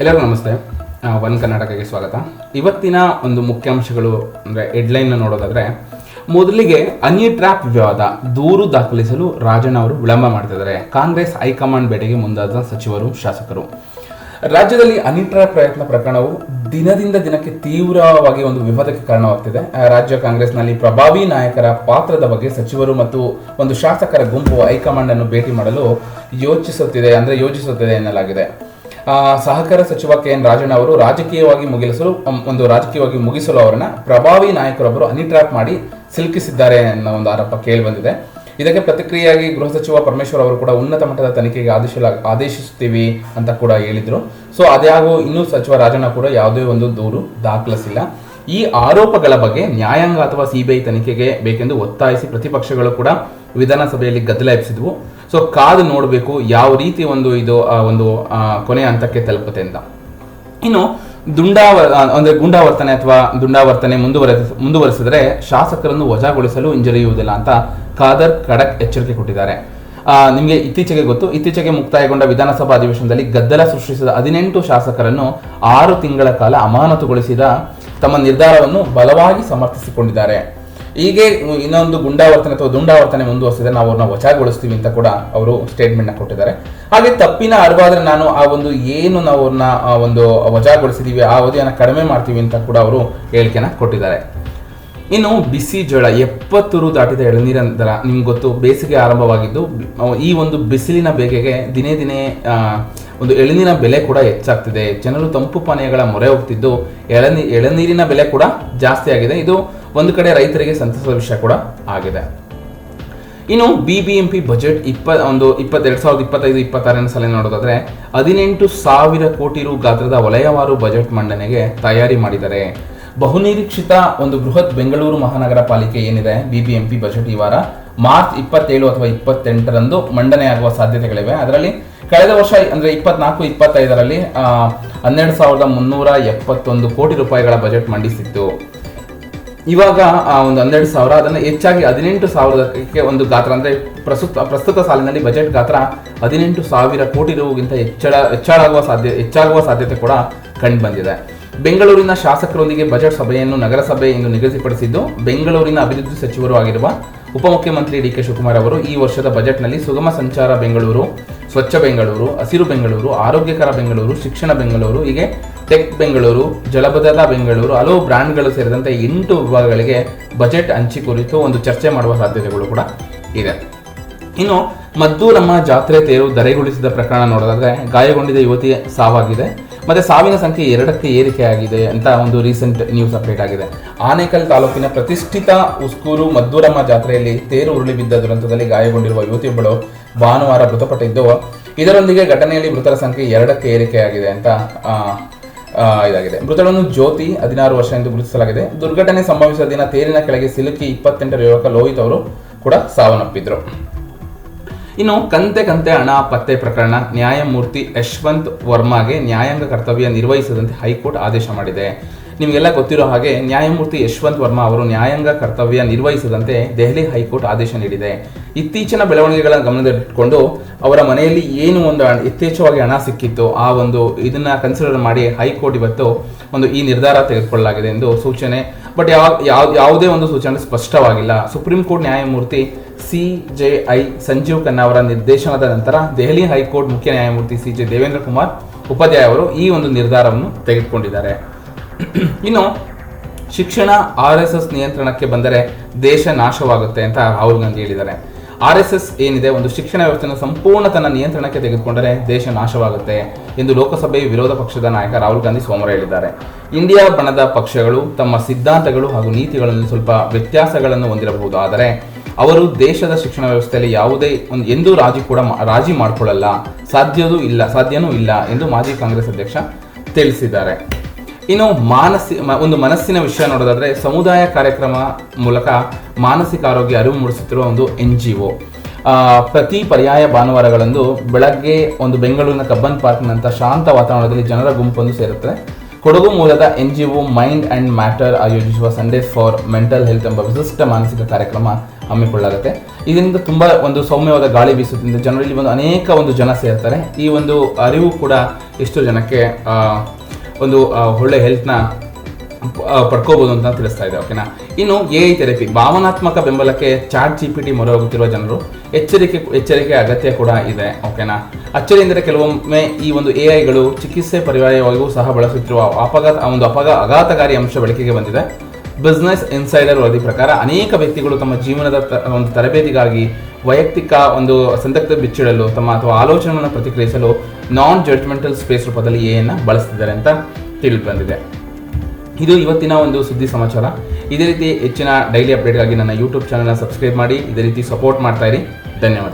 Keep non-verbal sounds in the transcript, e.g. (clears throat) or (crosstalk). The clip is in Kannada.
ಎಲ್ಲರಿಗೂ ನಮಸ್ತೆ. ಒನ್ ಕರ್ನಾಟಕಕ್ಕೆ ಸ್ವಾಗತ. ಇವತ್ತಿನ ಒಂದು ಮುಖ್ಯಾಂಶಗಳು, ಅಂದರೆ ಹೆಡ್ಲೈನ್ ನೋಡೋದಾದ್ರೆ, ಮೊದಲಿಗೆ ಅನಿ ಟ್ರ್ಯಾಪ್ ವಿವಾದ ದೂರು ದಾಖಲಿಸಲು ರಾಜಣ್ಣ ಅವರು ವಿಳಂಬ ಮಾಡ್ತಿದ್ದಾರೆ. ಕಾಂಗ್ರೆಸ್ ಹೈಕಮಾಂಡ್ ಭೇಟಿಗೆ ಮುಂದಾದ ಸಚಿವರು, ಶಾಸಕರು. ರಾಜ್ಯದಲ್ಲಿ ಅನಿ ಟ್ರ್ಯಾಪ್ ಪ್ರಯತ್ನ ಪ್ರಕರಣವು ದಿನದಿಂದ ದಿನಕ್ಕೆ ತೀವ್ರವಾಗಿ ಒಂದು ವಿವಾದಕ್ಕೆ ಕಾರಣವಾಗ್ತಿದೆ. ರಾಜ್ಯ ಕಾಂಗ್ರೆಸ್ನಲ್ಲಿ ಪ್ರಭಾವಿ ನಾಯಕರ ಪಾತ್ರದ ಬಗ್ಗೆ ಸಚಿವರು ಮತ್ತು ಒಂದು ಶಾಸಕರ ಗುಂಪು ಹೈಕಮಾಂಡ್ ಅನ್ನು ಭೇಟಿ ಮಾಡಲು ಯೋಚಿಸುತ್ತಿದೆ, ಅಂದರೆ ಯೋಚಿಸುತ್ತಿದೆ ಎನ್ನಲಾಗಿದೆ. ಸಹಕಾರ ಸಚಿವ ಕೆ ಎನ್ ರಾಜಣ್ಣ ಅವರು ರಾಜಕೀಯವಾಗಿ ಮುಗಿಸಲು ಒಂದು ರಾಜಕೀಯವಾಗಿ ಮುಗಿಸಲು ಅವರನ್ನ ಪ್ರಭಾವಿ ನಾಯಕರೊಬ್ಬರು ಅನಿಟ್ರ್ಯಾಪ್ ಮಾಡಿ ಸಿಲುಕಿಸಿದ್ದಾರೆ ಅನ್ನೋ ಒಂದು ಆರೋಪ ಕೇಳಿ ಬಂದಿದೆ. ಇದಕ್ಕೆ ಪ್ರತಿಕ್ರಿಯೆಯಾಗಿ ಗೃಹ ಸಚಿವ ಪರಮೇಶ್ವರ್ ಅವರು ಕೂಡ ಉನ್ನತ ಮಟ್ಟದ ತನಿಖೆಗೆ ಆದೇಶಲ, ಆದೇಶಿಸುತ್ತೀವಿ ಅಂತ ಕೂಡ ಹೇಳಿದರು. ಸೊ ಅದ್ಯಾಗೋ ಇನ್ನೂ ಸಚಿವ ರಾಜಣ್ಣ ಕೂಡ ಯಾವುದೇ ಒಂದು ದೂರು ದಾಖಲಿಸಿಲ್ಲ. ಈ ಆರೋಪಗಳ ಬಗ್ಗೆ ನ್ಯಾಯಾಂಗ ಅಥವಾ ಸಿಬಿಐ ತನಿಖೆಗೆ ಬೇಕೆಂದು ಒತ್ತಾಯಿಸಿ ಪ್ರತಿಪಕ್ಷಗಳು ಕೂಡ ವಿಧಾನಸಭೆಯಲ್ಲಿ ಗದ್ದಲ ಎಬ್ಸಿದ್ವು ಸೊ ಕಾದು ನೋಡಬೇಕು ಯಾವ ರೀತಿ ಒಂದು ಇದು ಒಂದು ಕೊನೆ ಹಂತಕ್ಕೆ ತಲುಪುತ್ತೆ ಅಂತ. ಇನ್ನು ದುಂಡಾವ ಅಂದ್ರೆ ಗುಂಡಾವರ್ತನೆ ಅಥವಾ ದುಂಡಾವರ್ತನೆ ಮುಂದುವರೆ ಮುಂದುವರೆಸಿದರೆ ಶಾಸಕರನ್ನು ವಜಾಗೊಳಿಸಲು ಹಿಂಜರಿಯುವುದಿಲ್ಲ ಅಂತ ಖಾದರ್ ಖಡಕ್ ಎಚ್ಚರಿಕೆ ಕೊಟ್ಟಿದ್ದಾರೆ. ನಿಮಗೆ ಇತ್ತೀಚೆಗೆ ಗೊತ್ತು, ಇತ್ತೀಚೆಗೆ ಮುಕ್ತಾಯಗೊಂಡ ವಿಧಾನಸಭಾ ಅಧಿವೇಶನದಲ್ಲಿ ಗದ್ದಲ ಸೃಷ್ಟಿಸಿದ ಹದಿನೆಂಟು ಶಾಸಕರನ್ನು ಆರು ತಿಂಗಳ ಕಾಲ ಅಮಾನತುಗೊಳಿಸಿದ ತಮ್ಮ ನಿರ್ಧಾರವನ್ನು ಬಲವಾಗಿ ಸಮರ್ಥಿಸಿಕೊಂಡಿದ್ದಾರೆ. ಹೀಗೆ ಇನ್ನೊಂದು ಗುಂಡಾವರ್ತನೆ ಅಥವಾ ದುಂಡಾವರ್ತನೆ ಮುಂದುವರಿಸಿದ್ರೆ ನಾವು ಅವ್ರನ್ನ ವಚಾಗೊಳಿಸ್ತೀವಿ ಅಂತ ಕೂಡ ಅವರು ಸ್ಟೇಟ್ಮೆಂಟ್ನ ಕೊಟ್ಟಿದ್ದಾರೆ. ಹಾಗೆ ತಪ್ಪಿನ ಅರಿವಾದ್ರೆ ನಾನು ಆ ಒಂದು ಏನು ನಾವು ಅವ್ರನ್ನ ಒಂದು ವಜಾಗೊಳಿಸಿದೀವಿ, ಆ ಅವಧಿಯನ್ನು ಕಡಿಮೆ ಮಾಡ್ತೀವಿ ಅಂತ ಕೂಡ ಅವರು ಹೇಳಿಕೆನ ಕೊಟ್ಟಿದ್ದಾರೆ. ಇನ್ನು ಬಿಸಿ ಜೋಳ, ಎಪ್ಪತ್ತು ರು ದಾಟಿದ ಎಳನೀರ ದರ ನಿಮ್ಗೆ ಗೊತ್ತು ಬೇಸಿಗೆ ಆರಂಭವಾಗಿದ್ದು ಈ ಒಂದು ಬಿಸಿಲಿನ ಬೇಗೆಗೆ ದಿನೇ ದಿನೇ ಒಂದು ಎಳನೀರಿನ ಬೆಲೆ ಕೂಡ ಹೆಚ್ಚಾಗ್ತಿದೆ. ಜನರು ತಂಪು ಪಾನೀಯಗಳ ಮೊರೆ ಹೋಗ್ತಿದ್ದು, ಎಳನೀ, ಎಳನೀರಿನ ಬೆಲೆ ಕೂಡ ಜಾಸ್ತಿ ಆಗಿದೆ. ಇದು ಒಂದು ಕಡೆ ರೈತರಿಗೆ ಸಂತಸದ ವಿಷಯ ಕೂಡ ಆಗಿದೆ. ಇನ್ನು B B M P budget ಇಪ್ಪ ಒಂದು ಇಪ್ಪತ್ತೆರಡು ಸಾವಿರದ ಇಪ್ಪತ್ತೈದು ಇಪ್ಪತ್ತಾರನೇ ಸಲ ನೋಡೋದಾದ್ರೆ ಹದಿನೆಂಟು ಸಾವಿರ ಕೋಟಿ ರು ಗಾತ್ರದ ವಲಯವಾರು ಬಜೆಟ್ ಮಂಡನೆಗೆ ತಯಾರಿ ಮಾಡಿದ್ದಾರೆ. ಬಹುನಿರೀಕ್ಷಿತ ಒಂದು ಬೃಹತ್ ಬೆಂಗಳೂರು ಮಹಾನಗರ ಪಾಲಿಕೆ ಏನಿದೆ ಬಿಬಿಎಂಪಿ ಬಜೆಟ್ ಈ ವಾರ ಮಾರ್ಚ್ ಇಪ್ಪತ್ತೇಳು ಅಥವಾ ಇಪ್ಪತ್ತೆಂಟರಂದು ಮಂಡನೆಯಾಗುವ ಸಾಧ್ಯತೆಗಳಿವೆ. ಅದರಲ್ಲಿ ಕಳೆದ ವರ್ಷ ಅಂದ್ರೆ ಇಪ್ಪತ್ನಾಲ್ಕು, ಇಪ್ಪತ್ತೈದರಲ್ಲಿ ಹನ್ನೆರಡು ಸಾವಿರದ ಮುನ್ನೂರ ಎಪ್ಪತ್ತೊಂದು ಕೋಟಿ ರೂಪಾಯಿಗಳ ಬಜೆಟ್ ಮಂಡಿಸಿತ್ತು. ಇವಾಗ ಒಂದು ಹನ್ನೆರಡು ಸಾವಿರ, ಅದನ್ನು ಹೆಚ್ಚಾಗಿ ಹದಿನೆಂಟು ಸಾವಿರಕ್ಕೆ ಒಂದು ಗಾತ್ರ, ಅಂದರೆ ಪ್ರಸ್ತುತ ಪ್ರಸ್ತುತ ಸಾಲಿನಲ್ಲಿ ಬಜೆಟ್ ಗಾತ್ರ ಹದಿನೆಂಟು ಸಾವಿರ ಕೋಟಿ ರೂಗಿಂತ ಹೆಚ್ಚಳ, ಹೆಚ್ಚಳಾಗುವ ಸಾಧ್ಯ, ಹೆಚ್ಚಾಗುವ ಸಾಧ್ಯತೆ ಕೂಡ ಕಂಡು ಬಂದಿದೆ ಬೆಂಗಳೂರಿನ ಶಾಸಕರೊಂದಿಗೆ ಬಜೆಟ್ ಸಭೆಯನ್ನು ನಗರಸಭೆ ಎಂದು ನಿಗದಿಪಡಿಸಿದ್ದು, ಬೆಂಗಳೂರಿನ ಅಭಿವೃದ್ಧಿ ಸಚಿವರು ಆಗಿರುವ ಉಪಮುಖ್ಯಮಂತ್ರಿ ಡಿ ಕೆ ಶಿವಕುಮಾರ್ ಅವರು ಈ ವರ್ಷದ ಬಜೆಟ್ನಲ್ಲಿ ಸುಗಮ ಸಂಚಾರ ಬೆಂಗಳೂರು, ಸ್ವಚ್ಛ ಬೆಂಗಳೂರು, ಹಸಿರು ಬೆಂಗಳೂರು, ಆರೋಗ್ಯಕರ ಬೆಂಗಳೂರು, ಶಿಕ್ಷಣ ಬೆಂಗಳೂರು, ಹೀಗೆ ಟೆಕ್ ಬೆಂಗಳೂರು ಜಲಭದ್ರತಾ ಬೆಂಗಳೂರು, ಹಲವು ಬ್ರ್ಯಾಂಡ್ಗಳು ಸೇರಿದಂತೆ ಎಂಟು ವಿಭಾಗಗಳಿಗೆ ಬಜೆಟ್ ಹಂಚಿ ಕುರಿತು ಒಂದು ಚರ್ಚೆ ಮಾಡುವ ಸಾಧ್ಯತೆಗಳು ಕೂಡ ಇದೆ. ಇನ್ನು ಮದ್ದೂರಮ್ಮ ಜಾತ್ರೆ ತೇರು ದರೆಗುಳಿಸಿದ ಪ್ರಕರಣ ನೋಡೋದಾದ್ರೆ ಗಾಯಗೊಂಡಿದ್ದ ಯುವತಿ ಸಾವಾಗಿದೆ. ಮತ್ತೆ ಸಾವಿನ ಸಂಖ್ಯೆ ಎರಡಕ್ಕೆ ಏರಿಕೆಯಾಗಿದೆ ಅಂತ ಒಂದು ರೀಸೆಂಟ್ ನ್ಯೂಸ್ ಅಪ್ಡೇಟ್ ಆಗಿದೆ. ಆನೇಕಲ್ ತಾಲೂಕಿನ ಪ್ರತಿಷ್ಠಿತ ಉಸ್ಕೂರು ಮದ್ದೂರಮ್ಮ ಜಾತ್ರೆಯಲ್ಲಿ ತೇರು ಉರುಳಿ ಬಿದ್ದ ದುರಂತದಲ್ಲಿ ಗಾಯಗೊಂಡಿರುವ ಯುವತಿಯೊಬ್ಬಳು ಭಾನುವಾರ ಮೃತಪಟ್ಟಿದ್ದು. ಇದರೊಂದಿಗೆ ಘಟನೆಯಲ್ಲಿ ಮೃತರ ಸಂಖ್ಯೆ ಎರಡಕ್ಕೆ ಏರಿಕೆಯಾಗಿದೆ ಅಂತ ಇದಾಗಿದೆ. ಮೃತಳನ್ನು ಜ್ಯೋತಿ ಹದಿನಾರು ವರ್ಷ ಎಂದು ಗುರುತಿಸಲಾಗಿದೆ. ದುರ್ಘಟನೆ ಸಂಭವಿಸಿದ ದಿನ ತೇರಿನ ಕೆಳಗೆ ಸಿಲುಕಿ ಇಪ್ಪತ್ತೆಂಟರ ಯುವಕ ಲೋಹಿತ್ ಅವರು ಕೂಡ ಸಾವನ್ನಪ್ಪಿದ್ರು. ಇನ್ನು ಕಂತೆ ಕಂತೆ ಹಣ ಪತ್ತೆ ಪ್ರಕರಣ. ನ್ಯಾಯಮೂರ್ತಿ ಯಶವಂತ್ ವರ್ಮಾಗೆ ನ್ಯಾಯಾಂಗ ಕರ್ತವ್ಯ ನಿರ್ವಹಿಸದಂತೆ ಹೈಕೋರ್ಟ್ ಆದೇಶ ಮಾಡಿದೆ. ನಿಮಗೆಲ್ಲ ಗೊತ್ತಿರೋ ಹಾಗೆ ನ್ಯಾಯಮೂರ್ತಿ ಯಶವಂತ್ ವರ್ಮಾ ಅವರು ನ್ಯಾಯಾಂಗ ಕರ್ತವ್ಯ ನಿರ್ವಹಿಸದಂತೆ ದೆಹಲಿ ಹೈಕೋರ್ಟ್ ಆದೇಶ ನೀಡಿದೆ. ಇತ್ತೀಚಿನ ಬೆಳವಣಿಗೆಗಳನ್ನು ಗಮನದಲ್ಲಿಟ್ಟುಕೊಂಡು ಅವರ ಮನೆಯಲ್ಲಿ ಏನು ಒಂದು ಯಥೇಚ್ಛವಾಗಿ ಹಣ ಸಿಕ್ಕಿತ್ತು, ಆ ಒಂದು ಇದನ್ನ ಕನ್ಸಿಡರ್ ಮಾಡಿ ಹೈಕೋರ್ಟ್ ಇವತ್ತು ಒಂದು ಈ ನಿರ್ಧಾರ ತೆಗೆದುಕೊಳ್ಳಲಾಗಿದೆ ಎಂದು ಸೂಚನೆ. ಬಟ್ ಯಾವ, ಯಾವ- ಯಾವುದೇ ಒಂದು ಸೂಚನೆ ಸ್ಪಷ್ಟವಾಗಿಲ್ಲ. ಸುಪ್ರೀಂ ಕೋರ್ಟ್ ನ್ಯಾಯಮೂರ್ತಿ C J I Sanjiv Khanna ಅವರ ನಿರ್ದೇಶನದ ನಂತರ ದೆಹಲಿ ಹೈಕೋರ್ಟ್ ಮುಖ್ಯ ನ್ಯಾಯಮೂರ್ತಿ ಸಿ ಜೆ ದೇವೇಂದ್ರ ಕುಮಾರ್ ಉಪಾಧ್ಯಾಯ ಅವರು ಈ ಒಂದು ನಿರ್ಧಾರವನ್ನು ತೆಗೆದುಕೊಂಡಿದ್ದಾರೆ. (clears throat) ಇನ್ನು ಶಿಕ್ಷಣ ಆರ್ ಎಸ್ ಎಸ್ ನಿಯಂತ್ರಣಕ್ಕೆ ಬಂದರೆ ದೇಶ ನಾಶವಾಗುತ್ತೆ ಅಂತ ರಾಹುಲ್ ಗಾಂಧಿ ಹೇಳಿದ್ದಾರೆ. ಆರ್ ಎಸ್ ಎಸ್ ಏನಿದೆ? ಒಂದು ಶಿಕ್ಷಣ ವ್ಯವಸ್ಥೆಯನ್ನು ಸಂಪೂರ್ಣ ತನ್ನ ನಿಯಂತ್ರಣಕ್ಕೆ ತೆಗೆದುಕೊಂಡರೆ ದೇಶ ನಾಶವಾಗುತ್ತೆ ಎಂದು ಲೋಕಸಭೆ ವಿರೋಧ ಪಕ್ಷದ ನಾಯಕ ರಾಹುಲ್ ಗಾಂಧಿ ಸೋಮವಾರ ಹೇಳಿದ್ದಾರೆ. ಇಂಡಿಯಾ ಬಣದ ಪಕ್ಷಗಳು ತಮ್ಮ ಸಿದ್ಧಾಂತಗಳು ಹಾಗೂ ನೀತಿಗಳಲ್ಲಿ ಸ್ವಲ್ಪ ವ್ಯತ್ಯಾಸಗಳನ್ನು ಹೊಂದಿರಬಹುದು. ಆದರೆ ಅವರು ದೇಶದ ಶಿಕ್ಷಣ ವ್ಯವಸ್ಥೆಯಲ್ಲಿ ಯಾವುದೇ ಒಂದು ಎಂದೂ ರಾಜಿ ಕೂಡ ರಾಜಿ ಮಾಡಿಕೊಳ್ಳಲ್ಲ. ಸಾಧ್ಯವೂ ಇಲ್ಲ, ಸಾಧ್ಯನೂ ಇಲ್ಲ ಎಂದು ಮಾಜಿ ಕಾಂಗ್ರೆಸ್ ಅಧ್ಯಕ್ಷ ತಿಳಿಸಿದ್ದಾರೆ. ಇನ್ನು ಮಾನಸಿ ಒಂದು ಮನಸ್ಸಿನ ವಿಷಯ ನೋಡೋದಾದ್ರೆ ಸಮುದಾಯ ಕಾರ್ಯಕ್ರಮ ಮೂಲಕ ಮಾನಸಿಕ ಆರೋಗ್ಯ ಅರಿವು ಮೂಡಿಸುತ್ತಿರುವ ಒಂದು ಎನ್ ಜಿ ಒ ಪ್ರತಿ ಪರ್ಯಾಯ ಭಾನುವಾರಗಳಂದು ಬೆಳಗ್ಗೆ ಒಂದು ಬೆಂಗಳೂರಿನ ಕಬ್ಬನ್ ಪಾರ್ಕ್ನಂಥ ಶಾಂತ ವಾತಾವರಣದಲ್ಲಿ ಜನರ ಗುಂಪೊಂದು ಸೇರುತ್ತೆ ಕೊಡಗು ಮೂಲದ N G O mind and matter ಆಯೋಜಿಸುವ ಸಂಡೇ ಫಾರ್ ಮೆಂಟಲ್ ಹೆಲ್ತ್ ಎಂಬ ವಿಶಿಷ್ಟ ಮಾನಸಿಕ ಕಾರ್ಯಕ್ರಮ ಹಮ್ಮಿಕೊಳ್ಳಲಾಗುತ್ತೆ. ಇದರಿಂದ ತುಂಬ ಒಂದು ಸೌಮ್ಯವಾದ ಗಾಳಿ ಬೀಸುತ್ತಿದ್ದ ಜನರಲ್ಲಿ ಒಂದು ಅನೇಕ ಒಂದು ಜನ ಸೇರ್ತಾರೆ. ಈ ಒಂದು ಅರಿವು ಕೂಡ ಎಷ್ಟೋ ಜನಕ್ಕೆ ಒಂದು ಒಳ್ಳೆ ಹೆಲ್ತ್ನ ಪಡ್ಕೋಬಹುದು ಅಂತ ತಿಳಿಸ್ತಾ ಇದೆ ಓಕೆನಾ ಇನ್ನು ಎ ಐ ಥೆರಪಿ ಭಾವನಾತ್ಮಕ ಬೆಂಬಲಕ್ಕೆ ಚಾಟ್ ಜಿ ಪಿ ಟಿ ಮೊರೆ ಹೋಗುತ್ತಿರುವ ಜನರು ಎಚ್ಚರಿಕೆ ಎಚ್ಚರಿಕೆ ಅಗತ್ಯ ಕೂಡ ಇದೆ ಓಕೆನಾ ಅಚ್ಚರಿ ಎಂದರೆ ಕೆಲವೊಮ್ಮೆ ಈ ಒಂದು ಎ ಐಗಳು ಚಿಕಿತ್ಸೆ ಪರ್ಯಾಯವಾಗಿಯೂ ಸಹ ಬಳಸುತ್ತಿರುವ ಅಪಘಾತ ಒಂದು ಅಪಘಾ ಅಘಾತಕಾರಿ ಅಂಶ ಬೆಳಕಿಗೆ ಬಂದಿದೆ. ಬಿಸ್ನೆಸ್ ಇನ್ಸೈಡರ್ ವರದಿ ಪ್ರಕಾರ ಅನೇಕ ವ್ಯಕ್ತಿಗಳು ತಮ್ಮ ಜೀವನದ ಒಂದು ತರಬೇತಿಗಾಗಿ ವೈಯಕ್ತಿಕ ಒಂದು ಸಂದಗ್ಧ ಬಿಚ್ಚಿಡಲು ತಮ್ಮ ಅಥವಾ ಆಲೋಚನೆಗಳನ್ನು ಪ್ರತಿಕ್ರಿಯಿಸಲು ನಾನ್ ಜಡ್ಜ್ಮೆಂಟಲ್ ಸ್ಪೇಸ್ ರೂಪದಲ್ಲಿ ಎನ್ನ ಬಳಸ್ತಿದ್ದಾರೆ ಅಂತ ತಿಳಿದು ಬಂದಿದೆ ಇದು ಇವತ್ತಿನ ಒಂದು ಸುದ್ದಿ ಸಮಾಚಾರ. ಇದೇ ರೀತಿ ಹೆಚ್ಚಿನ ಡೈಲಿ ಅಪ್ಡೇಟ್ಗಾಗಿ ನನ್ನ ಯೂಟ್ಯೂಬ್ ಚಾನಲ್ನ ಸಬ್ಸ್ಕ್ರೈಬ್ ಮಾಡಿ, ಇದೇ ರೀತಿ ಸಪೋರ್ಟ್ ಮಾಡ್ತಾ ಇರಿ. ಧನ್ಯವಾದ.